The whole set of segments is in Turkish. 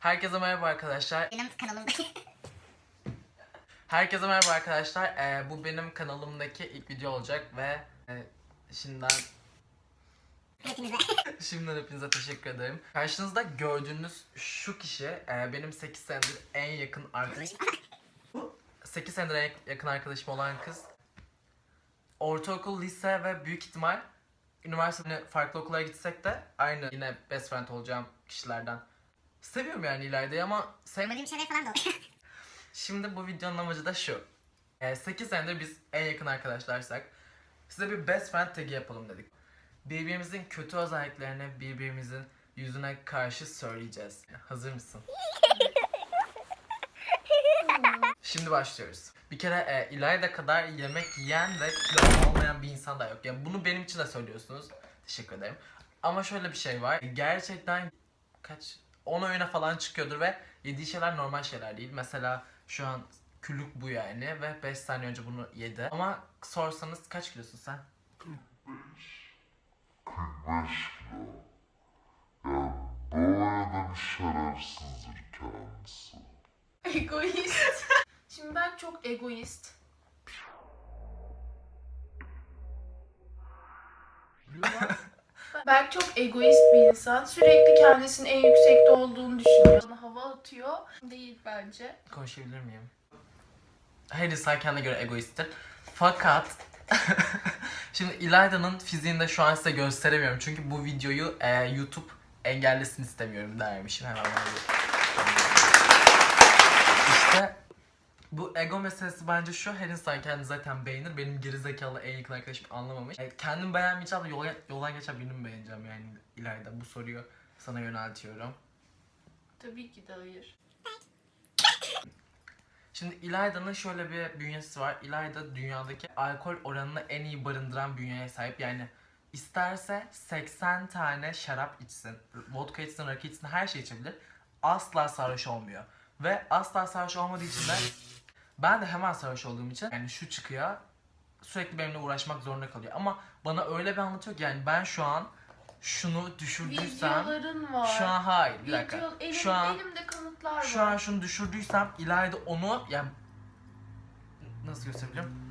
Herkese merhaba arkadaşlar. Benim kanalımdaki. Herkese merhaba arkadaşlar. Ee, bu benim kanalımdaki ilk video olacak ve e, şimdiden Hepinize. şimdiden hepinize teşekkür ederim. Karşınızda gördüğünüz şu kişi e, benim 8 senedir en yakın arkadaşım. 8 senedir en yakın arkadaşım olan kız. Ortaokul, lise ve büyük ihtimal üniversitede farklı okullara gitsek de aynı yine best friend olacağım kişilerden. Seviyorum yani ileride ama sevmediğim şeyler falan da oluyor. Şimdi bu videonun amacı da şu. 8 senedir biz en yakın arkadaşlarsak size bir best friend tagi yapalım dedik. Birbirimizin kötü özelliklerini birbirimizin yüzüne karşı söyleyeceğiz. Hazır mısın? Şimdi başlıyoruz. Bir kere e, İlayda kadar yemek yiyen ve kilo olmayan bir insan da yok. Yani bunu benim için de söylüyorsunuz. Teşekkür ederim. Ama şöyle bir şey var. Gerçekten kaç 10 öğüne falan çıkıyordur ve yediği şeyler normal şeyler değil. Mesela şu an küllük bu yani ve 5 saniye önce bunu yedi. Ama sorsanız kaç kilosun sen? 45 kilo. Ya böyle de bir şerefsizdir kendisi. Egoist. Şimdi ben çok egoist. Berk çok egoist bir insan. Sürekli kendisinin en yüksekte olduğunu düşünüyor. Bana hava atıyor. Değil bence. Konuşabilir miyim? Her insan kendine göre egoisttir. Fakat şimdi İlayda'nın fiziğini de şu an size gösteremiyorum. Çünkü bu videoyu e, YouTube engellesin istemiyorum dermişim. Hemen İşte bu ego meselesi bence şu. Her insan kendini zaten beğenir. Benim gerizekalı en yakın arkadaşım anlamamış. E, kendim beğenmeyeceğim de yola, yoldan geçen birini mi beğeneceğim yani İlayda. Bu soruyu sana yöneltiyorum. Tabii ki de hayır. Şimdi İlayda'nın şöyle bir bünyesi var. İlayda dünyadaki alkol oranını en iyi barındıran bünyeye sahip. Yani isterse 80 tane şarap içsin, vodka içsin, rakı içsin, her şey içebilir. Asla sarhoş olmuyor. Ve asla sarhoş olmadığı için de ben de hemen sarhoş olduğum için yani şu çıkıyor sürekli benimle uğraşmak zorunda kalıyor. Ama bana öyle bir anlatıyor ki yani ben şu an şunu düşürdüysem Videoların var. şu an hayır bir dakika. Video, elim, şu an elimde kanıtlar şu var. an şunu düşürdüysem İlayda onu yani nasıl gösterebilirim?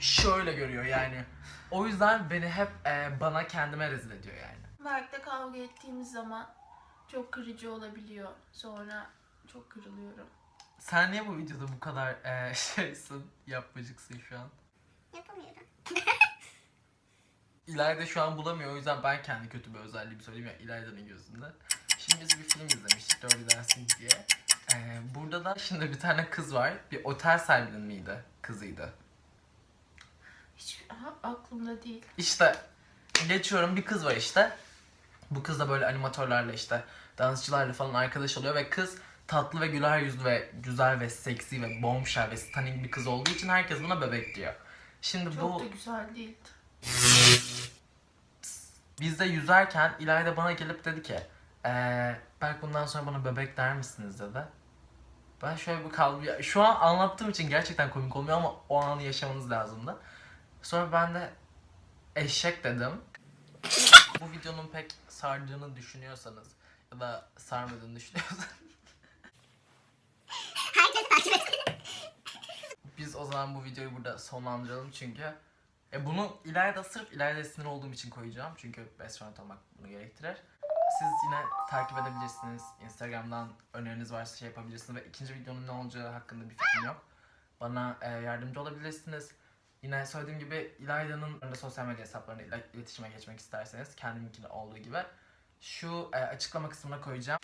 Şöyle görüyor yani. O yüzden beni hep e, bana kendime rezil ediyor yani. Berk'le kavga ettiğimiz zaman çok kırıcı olabiliyor. Sonra çok kırılıyorum. Sen niye bu videoda bu kadar e, şeysin, yapmacıksın şu an? Yapamıyorum. İlayda şu an bulamıyor o yüzden ben kendi kötü bir özelliğimi söyleyeyim ya İlayda'nın gözünde. Şimdi biz bir film izlemiştik Dirty Dancing diye. E, burada da şimdi bir tane kız var. Bir otel sahibinin miydi? Kızıydı. Hiç aha, aklımda değil. İşte geçiyorum bir kız var işte. Bu kız da böyle animatörlerle işte dansçılarla falan arkadaş oluyor ve kız tatlı ve güler yüzlü ve güzel ve seksi ve bombshell ve stunning bir kız olduğu için herkes buna bebek diyor. Şimdi Çok bu da güzel değildi. biz de yüzerken İlayda bana gelip dedi ki eee Berk bundan sonra bana bebek der misiniz dedi. Ben şöyle bir kaldım. Şu an anlattığım için gerçekten komik olmuyor ama o anı yaşamanız lazımdı. Sonra ben de eşek dedim. Bu videonun pek sardığını düşünüyorsanız ya da sarmadığını düşünüyorsanız Herkes takip etsin. Biz o zaman bu videoyu burada sonlandıralım çünkü e bunu ileride sırf ileride sinir olduğum için koyacağım çünkü best friend olmak bunu gerektirir. Siz yine takip edebilirsiniz. Instagram'dan öneriniz varsa şey yapabilirsiniz ve ikinci videonun ne olacağı hakkında bir fikrim yok. Bana e, yardımcı olabilirsiniz. Yine söylediğim gibi İlayda'nın da sosyal medya hesaplarıyla iletişime geçmek isterseniz kendiminkinde olduğu gibi şu e, açıklama kısmına koyacağım.